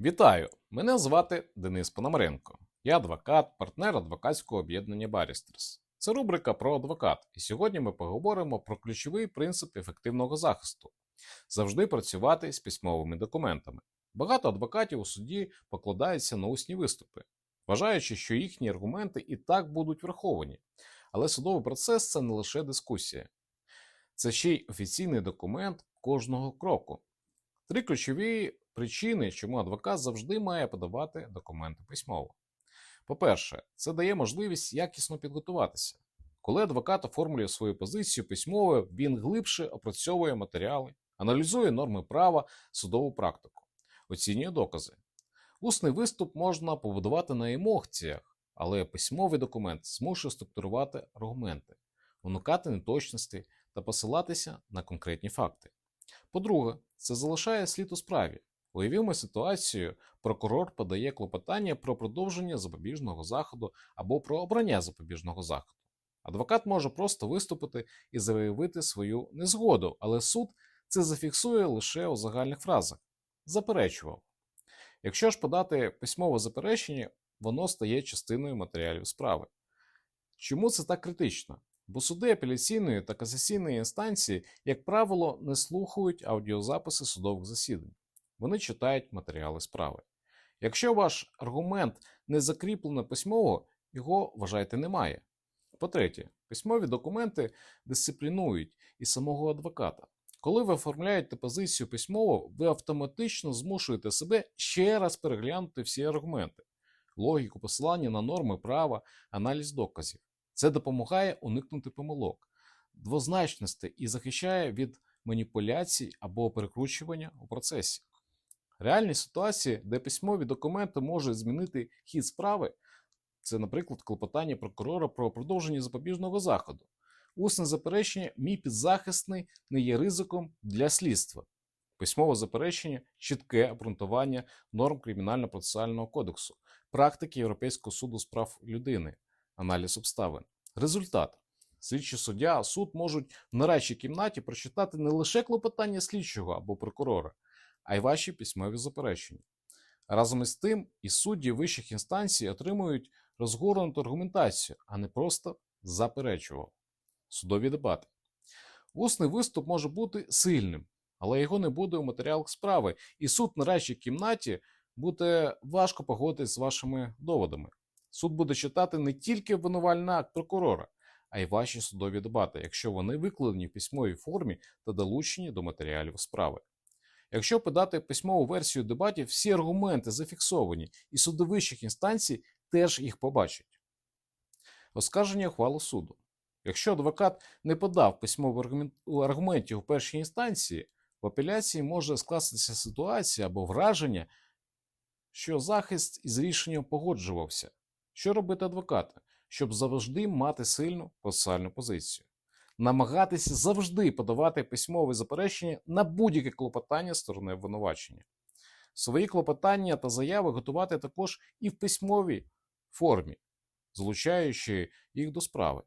Вітаю! Мене звати Денис Пономаренко. Я адвокат, партнер адвокатського об'єднання Барістерс. Це рубрика про адвокат, і сьогодні ми поговоримо про ключовий принцип ефективного захисту завжди працювати з письмовими документами. Багато адвокатів у суді покладаються на усні виступи, вважаючи, що їхні аргументи і так будуть враховані. Але судовий процес це не лише дискусія, це ще й офіційний документ кожного кроку. Три ключові причини, чому адвокат завжди має подавати документи письмово. По-перше, це дає можливість якісно підготуватися. Коли адвокат оформлює свою позицію письмово, він глибше опрацьовує матеріали, аналізує норми права, судову практику, оцінює докази. Усний виступ можна побудувати на емоціях, але письмовий документ змушує структурувати аргументи, уникати неточності та посилатися на конкретні факти. По-друге, це залишає слід у справі. Уявімо ситуацію, прокурор подає клопотання про продовження запобіжного заходу або про обрання запобіжного заходу. Адвокат може просто виступити і заявити свою незгоду, але суд це зафіксує лише у загальних фразах. Заперечував. Якщо ж подати письмове заперечення, воно стає частиною матеріалів справи. Чому це так критично? Бо суди апеляційної та касаційної інстанції, як правило, не слухають аудіозаписи судових засідань. Вони читають матеріали справи. Якщо ваш аргумент не закріплено письмово, його вважайте немає. По-третє, письмові документи дисциплінують і самого адвоката. Коли ви оформляєте позицію письмово, ви автоматично змушуєте себе ще раз переглянути всі аргументи, логіку, посилання на норми права, аналіз доказів. Це допомагає уникнути помилок, двозначності і захищає від маніпуляцій або перекручування у процесі. Реальні ситуації, де письмові документи можуть змінити хід справи, це, наприклад, клопотання прокурора про продовження запобіжного заходу. Усне заперечення, мій підзахисний не є ризиком для слідства. Письмове заперечення, чітке обґрунтування норм Кримінально-процесуального кодексу, практики Європейського суду з прав людини, аналіз обставин. Результат. Слідчий суддя, суд можуть в нарадчій кімнаті прочитати не лише клопотання слідчого або прокурора, а й ваші письмові заперечення. Разом із тим, і судді вищих інстанцій отримують розгорнуту аргументацію, а не просто заперечував. Судові дебати. Усний виступ може бути сильним, але його не буде у матеріалах справи, і суд на радчій кімнаті буде важко погодитись з вашими доводами. Суд буде читати не тільки обвинувальний акт прокурора, а й ваші судові дебати, якщо вони викладені в письмовій формі та долучені до матеріалів справи. Якщо подати письмову версію дебатів, всі аргументи зафіксовані, і суди вищих інстанцій теж їх побачать. Оскарження ухвали суду. Якщо адвокат не подав письмових аргументів у першій інстанції, в апеляції може скластися ситуація або враження, що захист із рішенням погоджувався. Що робити адвоката? Щоб завжди мати сильну процесуальну позицію. Намагатися завжди подавати письмове заперечення на будь-яке клопотання сторони обвинувачення. Свої клопотання та заяви готувати також і в письмовій формі, залучаючи їх до справи.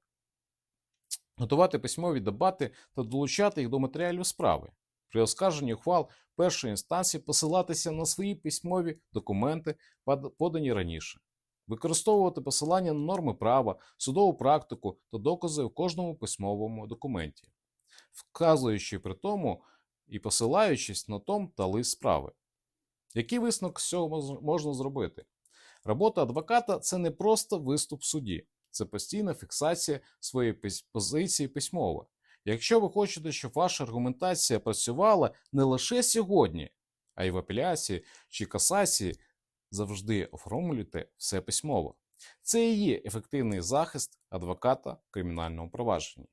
Готувати письмові дебати та долучати їх до матеріалів справи. При оскарженні ухвал першої інстанції посилатися на свої письмові документи, подані раніше використовувати посилання на норми права, судову практику та докази в кожному письмовому документі, вказуючи при тому і посилаючись на том та лист справи. Який висновок з цього можна зробити? Робота адвоката це не просто виступ в суді, це постійна фіксація своєї позиції письмово. Якщо ви хочете, щоб ваша аргументація працювала не лише сьогодні, а й в апеляції чи касації, завжди оформлюйте все письмово. Це і є ефективний захист адвоката в кримінальному провадженні.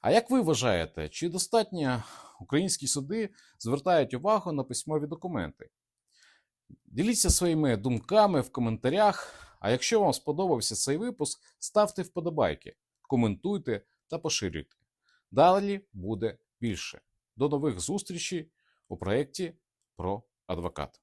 А як ви вважаєте, чи достатньо українські суди звертають увагу на письмові документи? Діліться своїми думками в коментарях. А якщо вам сподобався цей випуск, ставте вподобайки, коментуйте та поширюйте. Далі буде більше. До нових зустрічей у проєкті про адвокат.